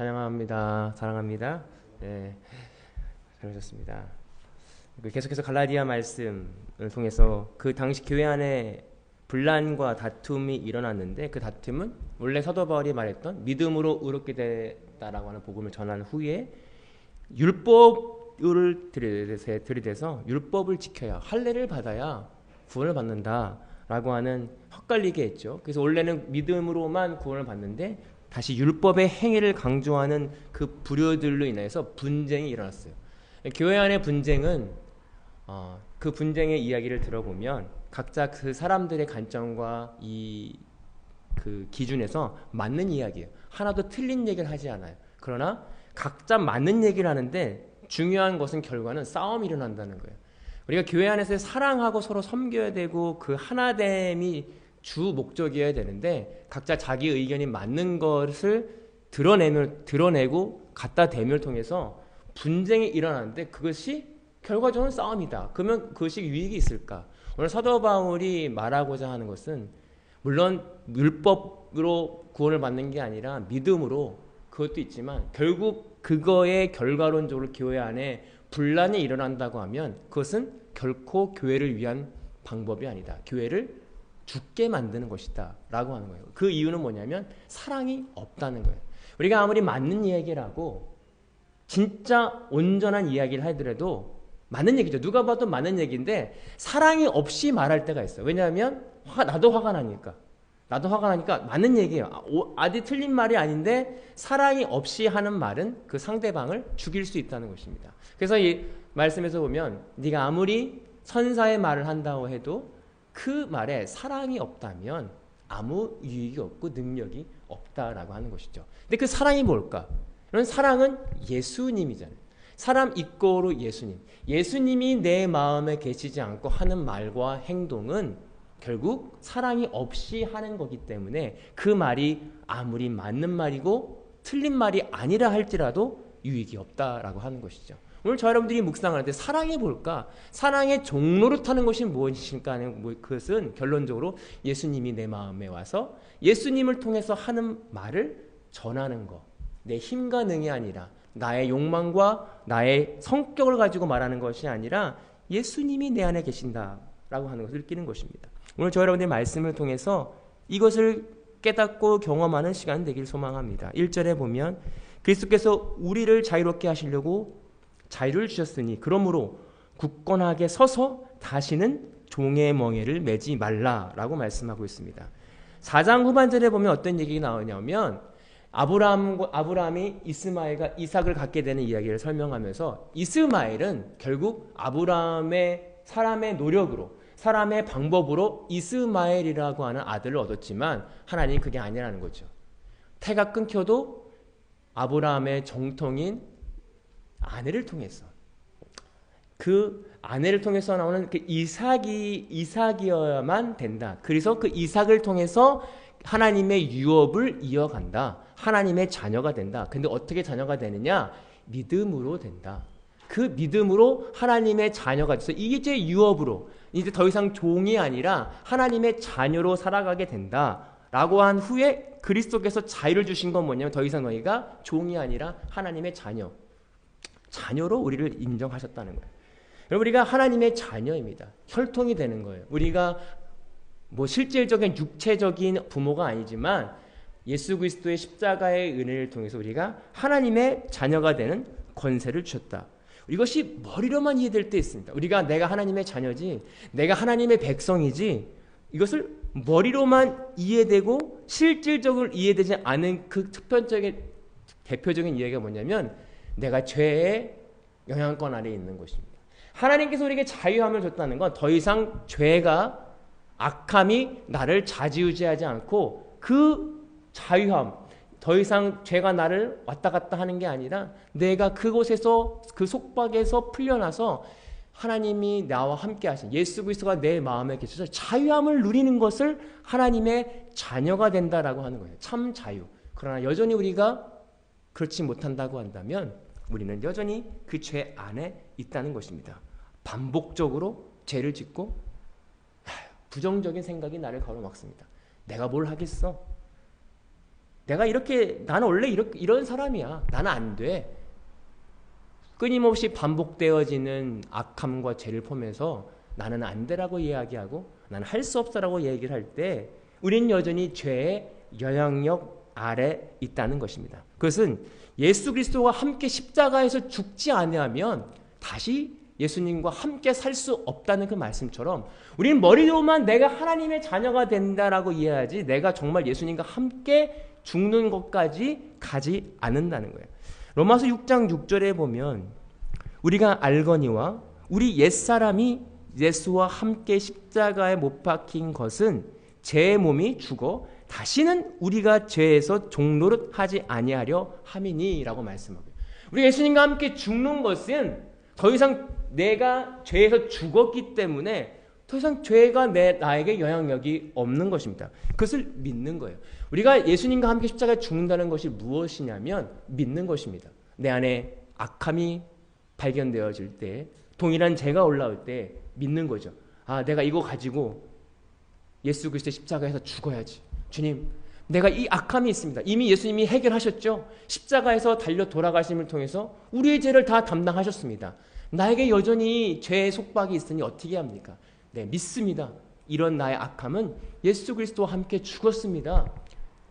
찬양합니다. 사랑합니다. 네, 잘 오셨습니다. 계속해서 갈라디아 말씀을 통해서 그 당시 교회 안에 분란과 다툼이 일어났는데 그 다툼은 원래 사도 바울이 말했던 믿음으로 의롭게 됐다라고 하는 복음을 전한 후에 율법을 들이대서 율법을 지켜야 할례를 받아야 구원을 받는다라고 하는 헛갈리게 했죠. 그래서 원래는 믿음으로만 구원을 받는데 다시 율법의 행위를 강조하는 그 불효들로 인해서 분쟁이 일어났어요. 교회 안의 분쟁은 어, 그 분쟁의 이야기를 들어보면 각자 그 사람들의 관점과 이 그 기준에서 맞는 이야기예요. 하나도 틀린 얘기를 하지 않아요. 그러나 각자 맞는 얘기를 하는데 중요한 것은 결과는 싸움이 일어난다는 거예요. 우리가 교회 안에서 사랑하고 서로 섬겨야 되고 그 하나됨이 주 목적이어야 되는데 각자 자기 의견이 맞는 것을 드러내면 드러내고 갖다 대면을 통해서 분쟁이 일어나는데 그것이 결과적으로 싸움이다. 그러면 그것이 유익이 있을까? 오늘 사도 바울이 말하고자 하는 것은 물론 율법으로 구원을 받는 게 아니라 믿음으로 그것도 있지만 결국 그거의 결과론적으로 교회 안에 분란이 일어난다고 하면 그것은 결코 교회를 위한 방법이 아니다. 교회를 죽게 만드는 것이다. 라고 하는 거예요. 그 이유는 뭐냐면 사랑이 없다는 거예요. 우리가 아무리 맞는 이야기라고 진짜 온전한 이야기를 하더라도 맞는 얘기죠. 누가 봐도 맞는 얘기인데 사랑이 없이 말할 때가 있어요. 왜냐하면 화, 나도 화가 나니까. 나도 화가 나니까 맞는 얘기예요. 아, 아디 틀린 말이 아닌데 사랑이 없이 하는 말은 그 상대방을 죽일 수 있다는 것입니다. 그래서 이 말씀에서 보면 네가 아무리 선사의 말을 한다고 해도 그 말에 사랑이 없다면 아무 유익이 없고 능력이 없다라고 하는 것이죠. 근데 그 사랑이 뭘까? 그런 사랑은 예수님이잖아요. 사람 이꼬로 예수님. 예수님이 내 마음에 계시지 않고 하는 말과 행동은 결국 사랑이 없이 하는 거기 때문에 그 말이 아무리 맞는 말이고 틀린 말이 아니라 할지라도 유익이 없다라고 하는 것이죠. 오늘 저 여러분들이 묵상할 때 사랑이 뭘까? 사랑의 종로로 타는 것이 무엇일까 하는 뭐 그것은 결론적으로 예수님이 내 마음에 와서 예수님을 통해서 하는 말을 전하는 것. 내 힘과 능이 아니라 나의 욕망과 나의 성격을 가지고 말하는 것이 아니라 예수님이 내 안에 계신다라고 하는 것을 느끼는 것입니다. 오늘 저 여러분들의 말씀을 통해서 이것을 깨닫고 경험하는 시간 되길 소망합니다. 1절에 보면 그리스도께서 우리를 자유롭게 하시려고 자유를 주셨으니 그러므로 굳건하게 서서 다시는 종의 멍에를 매지 말라라고 말씀하고 있습니다. 4장 후반절에 보면 어떤 얘기가 나오냐면 아브라함 아브라함이 이스마엘과 이삭을 갖게 되는 이야기를 설명하면서 이스마엘은 결국 아브라함의 사람의 노력으로 사람의 방법으로 이스마엘이라고 하는 아들을 얻었지만 하나님 그게 아니라는 거죠. 태가 끊겨도 아브라함의 정통인 아내를 통해서 그 아내를 통해서 나오는 그 이삭이 이삭이어야만 된다. 그래서 그 이삭을 통해서 하나님의 유업을 이어간다. 하나님의 자녀가 된다. 근데 어떻게 자녀가 되느냐? 믿음으로 된다. 그 믿음으로 하나님의 자녀가 돼서 이게 이제 유업으로 이제 더 이상 종이 아니라 하나님의 자녀로 살아가게 된다. 라고 한 후에 그리스도께서 자유를 주신 건 뭐냐면 더 이상 너희가 종이 아니라 하나님의 자녀. 자녀로 우리를 인정하셨다는 거예요. 여러분 우리가 하나님의 자녀입니다. 혈통이 되는 거예요. 우리가 뭐 실질적인 육체적인 부모가 아니지만 예수 그리스도의 십자가의 은혜를 통해서 우리가 하나님의 자녀가 되는 권세를 주셨다. 이것이 머리로만 이해될 때 있습니다. 우리가 내가 하나님의 자녀지, 내가 하나님의 백성이지, 이것을 머리로만 이해되고 실질적으로 이해되지 않은 그 특별적인 대표적인 이야기가 뭐냐면 내가 죄의 영향권 아래에 있는 것입니다. 하나님께서 우리에게 자유함을 줬다는 건 더 이상 죄가 악함이 나를 자지우지하지 않고 그 자유함, 더 이상 죄가 나를 왔다 갔다 하는 게 아니라 내가 그곳에서 그 속박에서 풀려나서 하나님이 나와 함께 하신 예수 그리스도가 내 마음에 계셔서 자유함을 누리는 것을 하나님의 자녀가 된다라고 하는 거예요. 참 자유. 그러나 여전히 우리가 그렇지 못한다고 한다면 우리는 여전히 그 죄 안에 있다는 것입니다. 반복적으로 죄를 짓고 부정적인 생각이 나를 가로막습니다. 내가 뭘 하겠어? 내가 이렇게 나는 원래 이렇게, 이런 사람이야. 나는 안 돼. 끊임없이 반복되어지는 악함과 죄를 포함해서 나는 안 되라고 이야기하고 나는 할 수 없다라고 얘기를 할 때 우리는 여전히 죄의 영향력 아래 있다는 것입니다. 그것은 예수 그리스도와 함께 십자가에서 죽지 아니하면 다시 예수님과 함께 살 수 없다는 그 말씀처럼 우리는 머리로만 내가 하나님의 자녀가 된다라고 이해하지 내가 정말 예수님과 함께 죽는 것까지 가지 않는다는 거예요. 로마서 6장 6절에 보면 우리가 알거니와 우리 옛사람이 예수와 함께 십자가에 못 박힌 것은 제 몸이 죽어 다시는 우리가 죄에서 종노릇 하지 아니하려 함이니라고 말씀하고 우리 예수님과 함께 죽는 것은 더 이상 내가 죄에서 죽었기 때문에 더 이상 죄가 내 나에게 영향력이 없는 것입니다. 그것을 믿는 거예요. 우리가 예수님과 함께 십자가에 죽는다는 것이 무엇이냐면 믿는 것입니다. 내 안에 악함이 발견되어질 때 동일한 죄가 올라올 때 믿는 거죠. 아, 내가 이거 가지고 예수 그리스도의 십자가에서 죽어야지. 주님, 내가 이 악함이 있습니다. 이미 예수님이 해결하셨죠. 십자가에서 달려 돌아가심을 통해서 우리의 죄를 다 담당하셨습니다. 나에게 여전히 죄의 속박이 있으니 어떻게 합니까? 네, 믿습니다. 이런 나의 악함은 예수 그리스도와 함께 죽었습니다.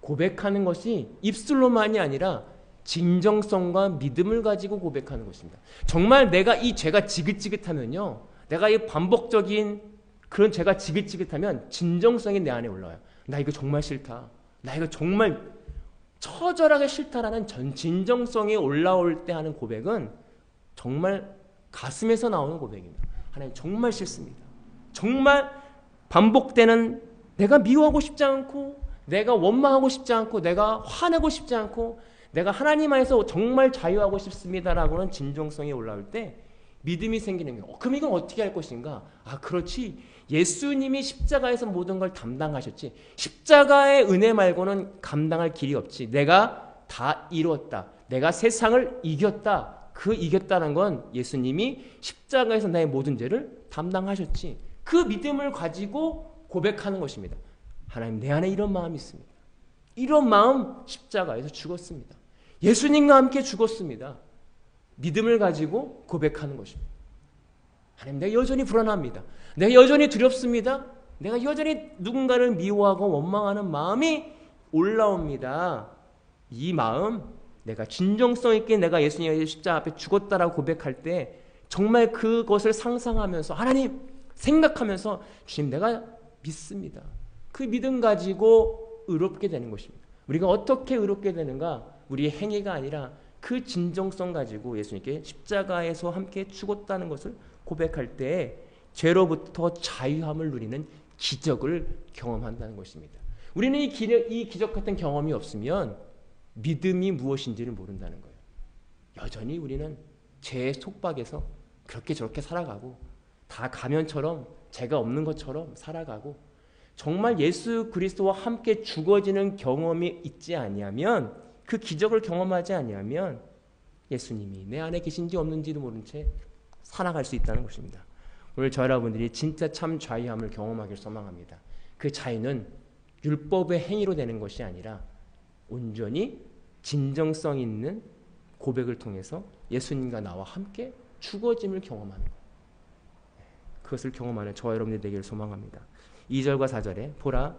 고백하는 것이 입술로만이 아니라 진정성과 믿음을 가지고 고백하는 것입니다. 정말 내가 이 죄가 지긋지긋하면요. 내가 이 반복적인 그런 죄가 지긋지긋하면 진정성이 내 안에 올라와요. 나 이거 정말 싫다. 나 이거 정말 처절하게 싫다라는 전 진정성이 올라올 때 하는 고백은 정말 가슴에서 나오는 고백입니다. 하나님 정말 싫습니다. 정말 반복되는 내가 미워하고 싶지 않고 내가 원망하고 싶지 않고 내가 화내고 싶지 않고 내가 하나님 안에서 정말 자유하고 싶습니다라고는 진정성이 올라올 때 믿음이 생기는 거예요. 어, 그럼 이건 어떻게 할 것인가? 아, 그렇지. 예수님이 십자가에서 모든 걸 담당하셨지. 십자가의 은혜 말고는 감당할 길이 없지. 내가 다 이루었다. 내가 세상을 이겼다. 그 이겼다는 건 예수님이 십자가에서 나의 모든 죄를 담당하셨지. 그 믿음을 가지고 고백하는 것입니다. 하나님 내 안에 이런 마음이 있습니다. 이런 마음 십자가에서 죽었습니다. 예수님과 함께 죽었습니다. 믿음을 가지고 고백하는 것입니다. 하나님 내가 여전히 불안합니다. 내가 여전히 두렵습니다. 내가 여전히 누군가를 미워하고 원망하는 마음이 올라옵니다. 이 마음 내가 진정성 있게 내가 예수님의 십자가 앞에 죽었다라고 고백할 때 정말 그것을 상상하면서 하나님 생각하면서 주님 내가 믿습니다. 그 믿음 가지고 의롭게 되는 것입니다. 우리가 어떻게 의롭게 되는가? 우리의 행위가 아니라 그 진정성 가지고 예수님께 십자가에서 함께 죽었다는 것을 고백할 때 죄로부터 자유함을 누리는 기적을 경험한다는 것입니다. 우리는 이 기적, 이 기적 같은 경험이 없으면 믿음이 무엇인지를 모른다는 거예요. 여전히 우리는 죄의 속박에서 그렇게 저렇게 살아가고 다 가면처럼 죄가 없는 것처럼 살아가고 정말 예수 그리스도와 함께 죽어지는 경험이 있지 아니하면 그 기적을 경험하지 아니하면 예수님이 내 안에 계신지 없는지도 모른 채 살아갈 수 있다는 것입니다. 오늘 저 여러분들이 진짜 참 자유함을 경험하길 소망합니다. 그 자유는 율법의 행위로 되는 것이 아니라 온전히 진정성 있는 고백을 통해서 예수님과 나와 함께 죽어짐을 경험하는 것. 그것을 경험하는 저 여러분들이 되기를 소망합니다. 2절과 4절에 보라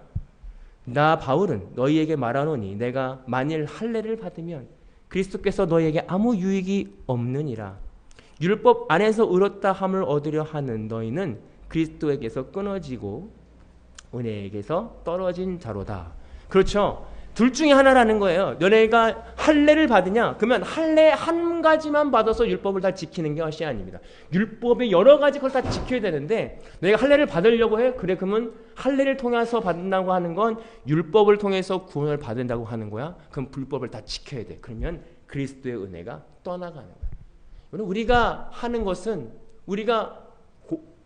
나 바울은 너희에게 말하노니 내가 만일 할례를 받으면 그리스도께서 너희에게 아무 유익이 없느니라 율법 안에서 의롭다 함을 얻으려 하는 너희는 그리스도에게서 끊어지고 은혜에게서 떨어진 자로다. 그렇죠. 둘 중에 하나라는 거예요. 너네가 할례를 받으냐? 그러면 할례 한 가지만 받아서 율법을 다 지키는 것이 아닙니다. 율법의 여러 가지 걸 다 지켜야 되는데 너희가 할례를 받으려고 해? 그래 그러면 할례를 통해서 받는다고 하는 건 율법을 통해서 구원을 받는다고 하는 거야. 그럼 불법을 다 지켜야 돼. 그러면 그리스도의 은혜가 떠나가는 거야. 우리가 하는 것은 우리가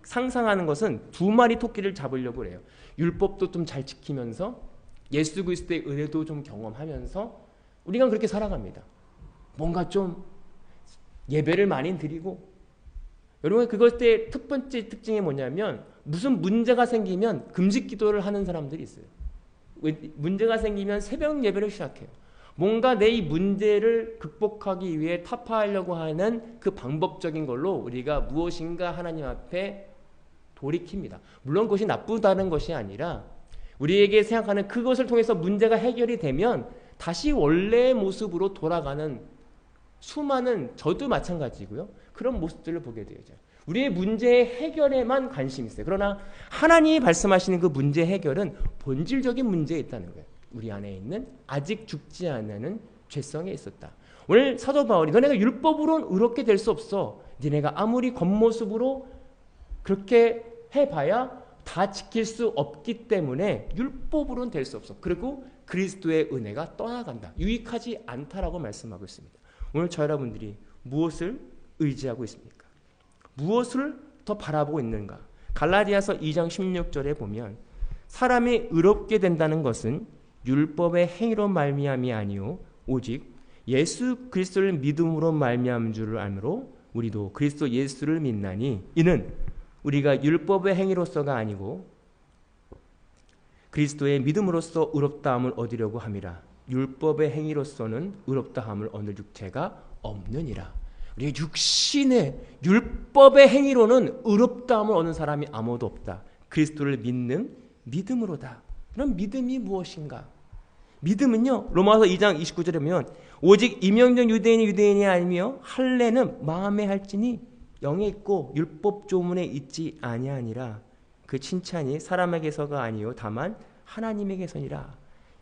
상상하는 것은 두 마리 토끼를 잡으려고 해요. 율법도 좀 잘 지키면서 예수 그리스도의 은혜도 좀 경험하면서 우리가 그렇게 살아갑니다. 뭔가 좀 예배를 많이 드리고 여러분 그것의 첫 번째 특징이 뭐냐면 무슨 문제가 생기면 금식 기도를 하는 사람들이 있어요. 문제가 생기면 새벽 예배를 시작해요. 뭔가 내 이 문제를 극복하기 위해 타파하려고 하는 그 방법적인 걸로 우리가 무엇인가 하나님 앞에 돌이킵니다. 물론 그것이 나쁘다는 것이 아니라 우리에게 생각하는 그것을 통해서 문제가 해결이 되면 다시 원래의 모습으로 돌아가는 수많은 저도 마찬가지고요. 그런 모습들을 보게 되죠. 우리의 문제의 해결에만 관심이 있어요. 그러나 하나님이 말씀하시는 그 문제 해결은 본질적인 문제에 있다는 거예요. 우리 안에 있는 아직 죽지 않는 죄성에 있었다. 오늘 사도 바울이 너네가 율법으로는 의롭게 될 수 없어. 니네가 아무리 겉모습으로 그렇게 해봐야 다 지킬 수 없기 때문에 율법으로는 될 수 없어. 그리고 그리스도의 은혜가 떠나간다. 유익하지 않다라고 말씀하고 있습니다. 오늘 저 여러분들이 무엇을 의지하고 있습니까? 무엇을 더 바라보고 있는가? 갈라디아서 2장 16절에 보면 사람이 의롭게 된다는 것은 율법의 행위로 말미암이 아니요 오직 예수 그리스도를 믿음으로 말미암은 줄을 알므로 우리도 그리스도 예수를 믿나니 이는 우리가 율법의 행위로서가 아니고 그리스도의 믿음으로써 의롭다함을 얻으려고 함이라. 율법의 행위로서는 의롭다함을 얻을 육체가 없느니라. 우리 육신의 율법의 행위로는 의롭다함을 얻는 사람이 아무도 없다. 그리스도를 믿는 믿음으로다. 그럼 믿음이 무엇인가? 믿음은요 로마서 2장 29절에 보면 오직 이명적 유대인이 유대인이 아니며 할례는 마음에 할지니 영에 있고 율법 조문에 있지 아니하니라. 그 칭찬이 사람에게서가 아니요 다만 하나님에게서니라.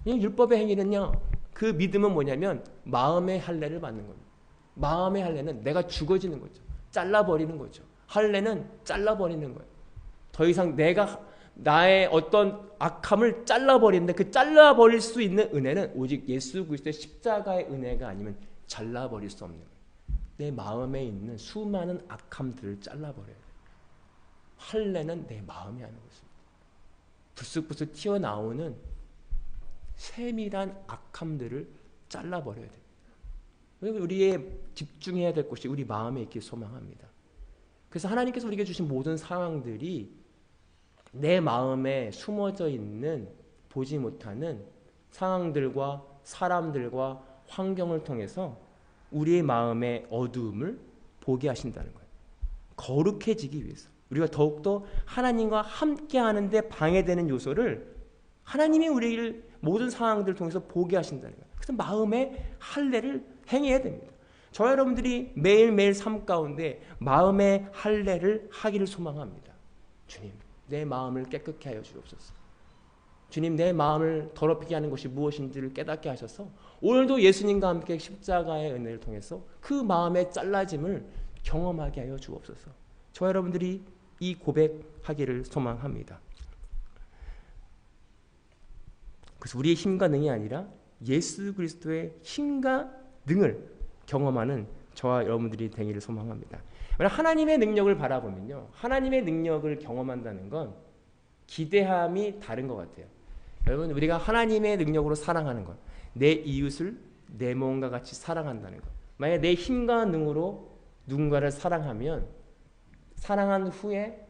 율법의 행위는요 그 믿음은 뭐냐면 마음의 할례를 받는 겁니다. 마음의 할례는 내가 죽어지는 거죠. 잘라버리는 거죠. 할례는 잘라버리는 거예요. 더 이상 내가 나의 어떤 악함을 잘라버리는데 그 잘라버릴 수 있는 은혜는 오직 예수 그리스도의 십자가의 은혜가 아니면 잘라버릴 수 없는 거예요. 내 마음에 있는 수많은 악함들을 잘라버려야 돼요. 할례는 내 마음에 하는 것입니다. 부스부스 튀어나오는 세밀한 악함들을 잘라버려야 됩니다. 우리의 집중해야 될 곳이 우리 마음에 있길 소망합니다. 그래서 하나님께서 우리에게 주신 모든 상황들이 내 마음에 숨어져 있는 보지 못하는 상황들과 사람들과 환경을 통해서 우리의 마음의 어두움을 보게 하신다는 거예요. 거룩해지기 위해서. 우리가 더욱더 하나님과 함께 하는데 방해되는 요소를 하나님이 우리를 모든 상황들을 통해서 보게 하신다는 거예요. 그래서 마음의 할례를 행해야 됩니다. 저 여러분들이 매일매일 삶 가운데 마음의 할례를 하기를 소망합니다. 주님, 내 마음을 깨끗게 하여 주옵소서. 주님 내 마음을 더럽히게 하는 것이 무엇인지를 깨닫게 하셔서 오늘도 예수님과 함께 십자가의 은혜를 통해서 그 마음의 잘라짐을 경험하게 하여 주옵소서. 저 여러분들이 이 고백하기를 소망합니다. 그래서 우리의 힘과 능이 아니라 예수 그리스도의 힘과 능을 경험하는 저와 여러분들이 되기를 소망합니다. 하나님의 능력을 바라보면요. 하나님의 능력을 경험한다는 건 기대함이 다른 것 같아요. 여러분 우리가 하나님의 능력으로 사랑하는 것, 내 이웃을 내 몸과 같이 사랑한다는 것. 만약 내 힘과 능으로 누군가를 사랑하면 사랑한 후에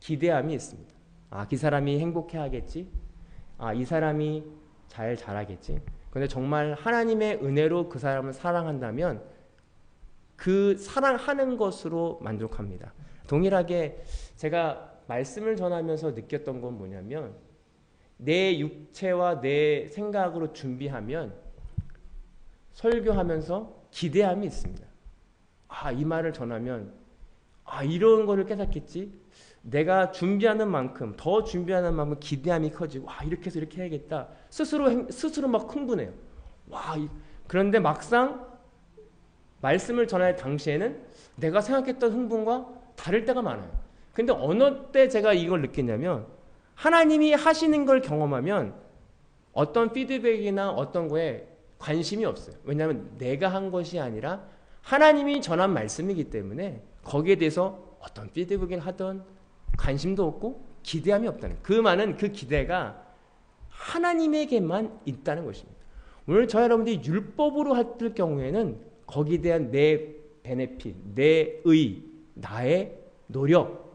기대함이 있습니다. 아, 그 사람이 행복해 하겠지? 아, 이 사람이 잘 자라겠지? 근데 정말 하나님의 은혜로 그 사람을 사랑한다면 그 사랑하는 것으로 만족합니다. 동일하게 제가 말씀을 전하면서 느꼈던 건 뭐냐면 내 육체와 내 생각으로 준비하면 설교하면서 기대함이 있습니다. 아, 이 말을 전하면 아, 이런 거를 깨닫겠지? 내가 준비하는 만큼 더 준비하는 만큼 기대함이 커지고 와, 이렇게 해서 이렇게 해야겠다. 스스로 스스로 막 흥분해요. 와, 그런데 막상 말씀을 전할 당시에는 내가 생각했던 흥분과 다를 때가 많아요. 근데 어느 때 제가 이걸 느꼈냐면 하나님이 하시는 걸 경험하면 어떤 피드백이나 어떤 거에 관심이 없어요. 왜냐하면 내가 한 것이 아니라 하나님이 전한 말씀이기 때문에 거기에 대해서 어떤 피드백을 하던 관심도 없고 기대함이 없다는 그 많은 그 기대가 하나님에게만 있다는 것입니다. 오늘 저 여러분들이 율법으로 할 경우에는 거기에 대한 내 베네핏, 내 의, 나의 노력,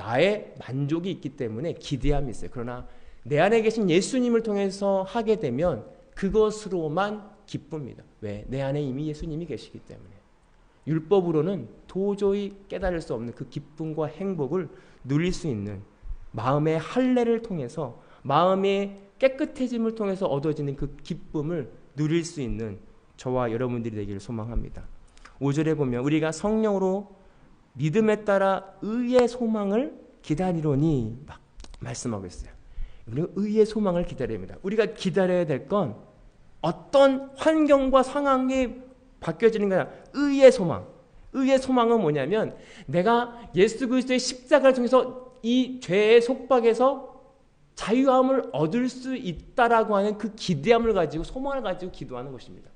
나의 만족이 있기 때문에 기대함이 있어요. 그러나 내 안에 계신 예수님을 통해서 하게 되면 그것으로만 기쁩니다. 왜? 내 안에 이미 예수님이 계시기 때문에. 율법으로는 도저히 깨달을 수 없는 그 기쁨과 행복을 누릴 수 있는 마음의 할례를 통해서 마음의 깨끗해짐을 통해서 얻어지는 그 기쁨을 누릴 수 있는 저와 여러분들이 되기를 소망합니다. 5절에 보면 우리가 성령으로 믿음에 따라 의의 소망을 기다리로니 막 말씀하고 있어요. 우리가 의의 소망을 기다립니다. 우리가 기다려야 될 건 어떤 환경과 상황이 바뀌어지는 거야. 의의 소망. 의의 소망은 뭐냐면 내가 예수 그리스도의 십자가를 통해서 이 죄의 속박에서 자유함을 얻을 수 있다라고 하는 그 기대함을 가지고 소망을 가지고 기도하는 것입니다.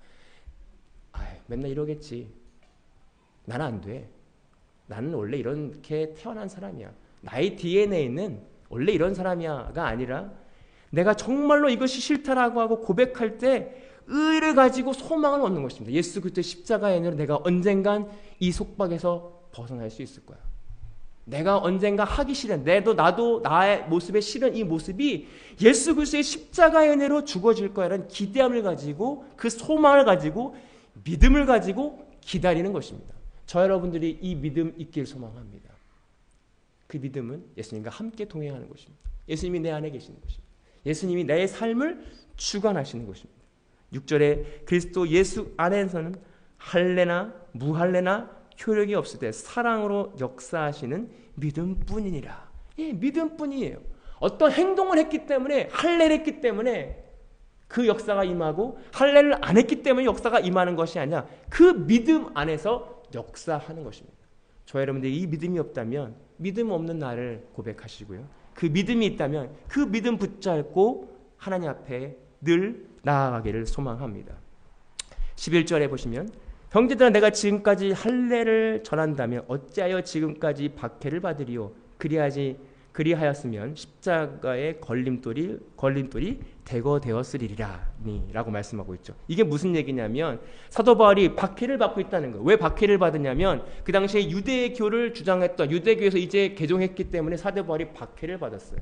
아, 맨날 이러겠지. 나는 안 돼. 나는 원래 이렇게 태어난 사람이야. 나의 DNA는 원래 이런 사람이야가 아니라 내가 정말로 이것이 싫다라고 하고 고백할 때 의를 가지고 소망을 얻는 것입니다. 예수 그리스도의 십자가의 은혜로 내가 언젠간 이 속박에서 벗어날 수 있을 거야. 내가 언젠가 하기 싫은 내도 나도 나의 모습에 싫은 이 모습이 예수 그리스도의 십자가의 은혜로 죽어질 거야라는 기대함을 가지고 그 소망을 가지고 믿음을 가지고 기다리는 것입니다. 저 여러분들이 이 믿음 있길 소망합니다. 그 믿음은 예수님과 함께 동행하는 것입니다. 예수님이 내 안에 계시는 것입니다. 예수님이 내 삶을 주관하시는 것입니다. 6절에 그리스도 예수 안에서는 할례나 무할례나 효력이 없을 때 사랑으로 역사하시는 믿음뿐이니라. 예, 믿음뿐이에요. 어떤 행동을 했기 때문에 할례를 했기 때문에 그 역사가 임하고 할례를 안 했기 때문에 역사가 임하는 것이 아니라 그 믿음 안에서 역사하는 것입니다. 저 여러분들이 이 믿음이 없다면 믿음 없는 나를 고백하시고요. 그 믿음이 있다면 그 믿음 붙잡고 하나님 앞에 늘 나아가기를 소망합니다. 11절에 보시면 형제들아 내가 지금까지 할례를 전한다면 어찌하여 지금까지 박해를 받으리요 그리하지 그리하였으면 십자가의 걸림돌이 걸림돌이 대거 되었으리라니라고 말씀하고 있죠. 이게 무슨 얘기냐면 사도 바울이 박해를 받고 있다는 거예요. 왜 박해를 받느냐면 그 당시에 유대교를 주장했던 유대교에서 이제 개종했기 때문에 사도 바울이 박해를 받았어요.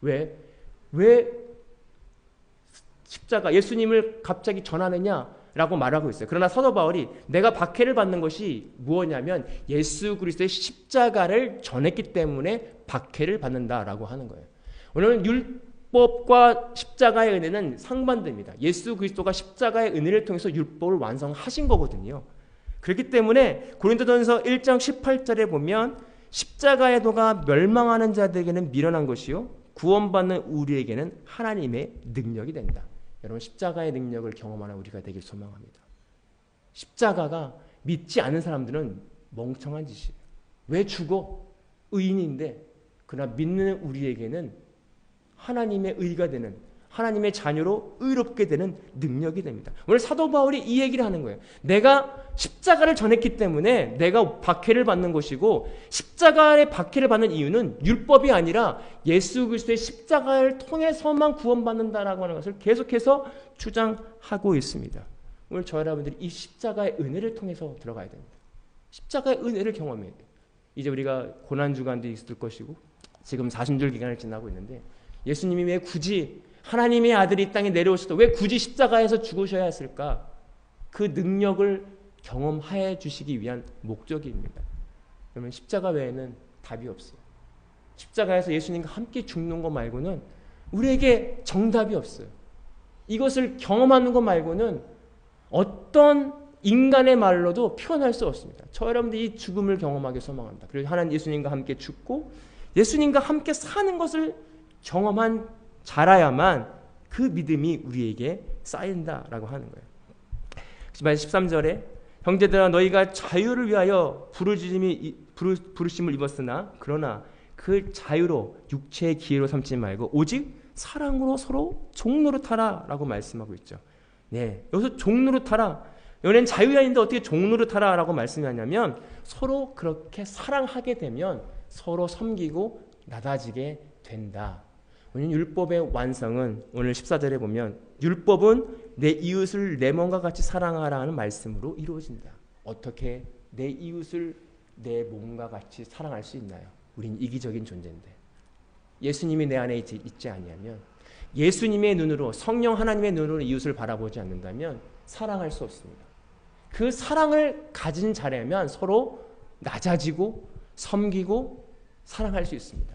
왜? 왜 십자가 예수님을 갑자기 전하느냐? 라고 말하고 있어요. 그러나 사도 바울이 내가 박해를 받는 것이 무엇냐면 예수 그리스도의 십자가를 전했기 때문에 박해를 받는다라고 하는 거예요. 오늘 율법과 십자가의 은혜는 상반됩니다. 예수 그리스도가 십자가의 은혜를 통해서 율법을 완성하신 거거든요. 그렇기 때문에 고린도전서 1장 18절에 보면 십자가의 도가 멸망하는 자들에게는 미련한 것이요 구원받는 우리에게는 하나님의 능력이 된다. 여러분 십자가의 능력을 경험하는 우리가 되길 소망합니다. 십자가가 믿지 않는 사람들은 멍청한 짓이에요. 왜 죽어? 의인인데 그러나 믿는 우리에게는 하나님의 의가 되는 하나님의 자녀로 의롭게 되는 능력이 됩니다. 오늘 사도 바울이 이 얘기를 하는 거예요. 내가 십자가를 전했기 때문에 내가 박해를 받는 것이고 십자가의 박해를 받는 이유는 율법이 아니라 예수 그리스도의 십자가를 통해서만 구원받는다라고 하는 것을 계속해서 주장하고 있습니다. 오늘 저 여러분들이 이 십자가의 은혜를 통해서 들어가야 됩니다. 십자가의 은혜를 경험해야 돼요. 이제 우리가 고난 주간도 있을 것이고 지금 사순절 기간을 지나고 있는데 예수님이 왜 굳이 하나님의 아들이 땅에 내려오셔도 왜 굳이 십자가에서 죽으셔야 했을까? 그 능력을 경험하여 주시기 위한 목적입니다. 그러면 십자가 외에는 답이 없어요. 십자가에서 예수님과 함께 죽는 것 말고는 우리에게 정답이 없어요. 이것을 경험하는 것 말고는 어떤 인간의 말로도 표현할 수 없습니다. 저 여러분들이 이 죽음을 경험하게 소망합니다. 그리고 하나님 예수님과 함께 죽고 예수님과 함께 사는 것을 경험한 자라야만 그 믿음이 우리에게 쌓인다라고 하는 거예요. 13절에 형제들아 너희가 자유를 위하여 부르심이 부르심을 입었으나 그러나 그 자유로 육체의 기회로 삼지 말고 오직 사랑으로 서로 종노릇하라라고 말씀하고 있죠. 네, 여기서 종노릇하라. 연애는 자유가 있는데 어떻게 종노릇하라라고 말씀하냐면 서로 그렇게 사랑하게 되면 서로 섬기고 나다지게 된다. 율법의 완성은 오늘 14절에 보면 율법은 내 이웃을 내 몸과 같이 사랑하라는 말씀으로 이루어진다. 어떻게 내 이웃을 내 몸과 같이 사랑할 수 있나요? 우린 이기적인 존재인데. 예수님이 내 안에 있지, 아니하면 예수님의 눈으로 성령 하나님의 눈으로 이웃을 바라보지 않는다면 사랑할 수 없습니다. 그 사랑을 가진 자라면 서로 낮아지고 섬기고 사랑할 수 있습니다.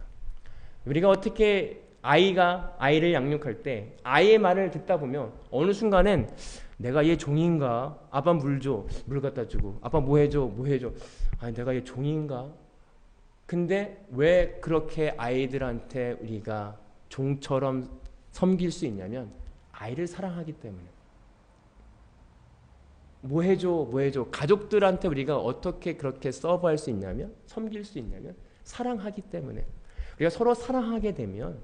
우리가 어떻게 아이가 아이를 양육할 때 아이의 말을 듣다 보면 어느 순간엔 내가 얘 종인가? 아빠 물 줘. 물 갖다 주고. 아빠 뭐 해줘? 뭐 해줘? 아니 내가 얘 종인가? 근데 왜 그렇게 아이들한테 우리가 종처럼 섬길 수 있냐면 아이를 사랑하기 때문에. 뭐 해줘, 뭐 해줘. 가족들한테 우리가 어떻게 그렇게 서브할 수 있냐면, 섬길 수 있냐면, 사랑하기 때문에. 우리가 서로 사랑하게 되면,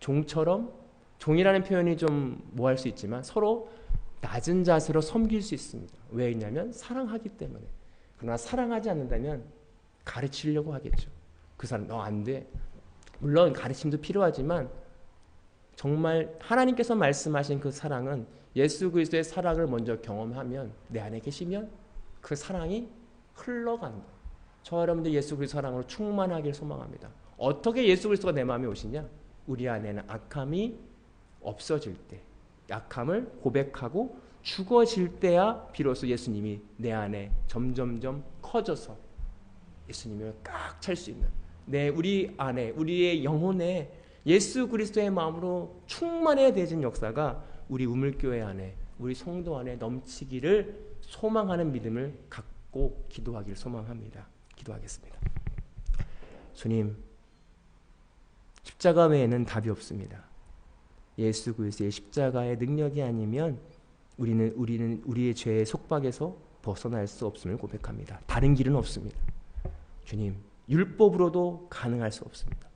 종처럼, 종이라는 표현이 좀 뭐할 수 있지만, 서로 낮은 자세로 섬길 수 있습니다. 왜냐면, 사랑하기 때문에. 그러나 사랑하지 않는다면, 가르치려고 하겠죠. 그 사람, 너 안 돼. 물론 가르침도 필요하지만, 정말 하나님께서 말씀하신 그 사랑은 예수 그리스도의 사랑을 먼저 경험하면 내 안에 계시면 그 사랑이 흘러간다. 저 여러분들 예수 그리스도 사랑으로 충만하길 소망합니다. 어떻게 예수 그리스도가 내 마음에 오시냐? 우리 안에는 악함이 없어질 때, 약함을 고백하고 죽어질 때야 비로소 예수님이 내 안에 점점점 커져서 예수님을 꽉 찰 수 있는 내 우리 안에 우리의 영혼에 예수 그리스도의 마음으로 충만해야 되는 역사가 우리 우물교회 안에 우리 성도 안에 넘치기를 소망하는 믿음을 갖고 기도하기를 소망합니다. 기도하겠습니다. 주님, 십자가 외에는 답이 없습니다. 예수 그리스도의 십자가의 능력이 아니면 우리는 우리는 우리의 죄의 속박에서 벗어날 수 없음을 고백합니다. 다른 길은 없습니다. 주님, 율법으로도 가능할 수 없습니다.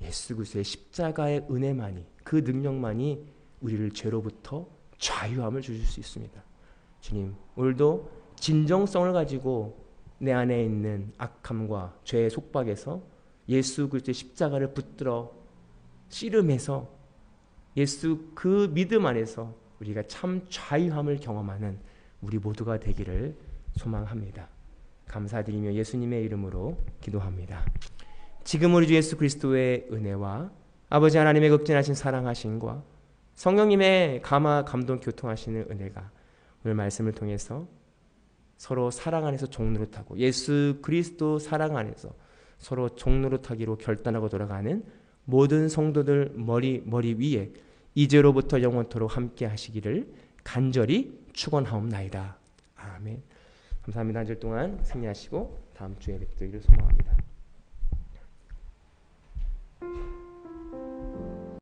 예수 그리스도의 십자가의 은혜만이 그 능력만이 우리를 죄로부터 자유함을 주실 수 있습니다. 주님, 오늘도 진정성을 가지고 내 안에 있는 악함과 죄의 속박에서 예수 그리스도의 십자가를 붙들어 씨름해서 예수 그 믿음 안에서 우리가 참 자유함을 경험하는 우리 모두가 되기를 소망합니다. 감사드리며 예수님의 이름으로 기도합니다. 지금 우리 주 예수 그리스도의 은혜와 아버지 하나님의 극진하신 사랑하심과 성령님의 감화 감동 교통하시는 은혜가 오늘 말씀을 통해서 서로 사랑 안에서 종노릇하고 예수 그리스도 사랑 안에서 서로 종노릇하기로 결단하고 돌아가는 모든 성도들 머리 머리 위에 이제로부터 영원토록 함께 하시기를 간절히 축원하옵나이다. 아멘. 감사합니다. 한 주 동안 승리하시고 다음 주에 뵙기를 소망합니다.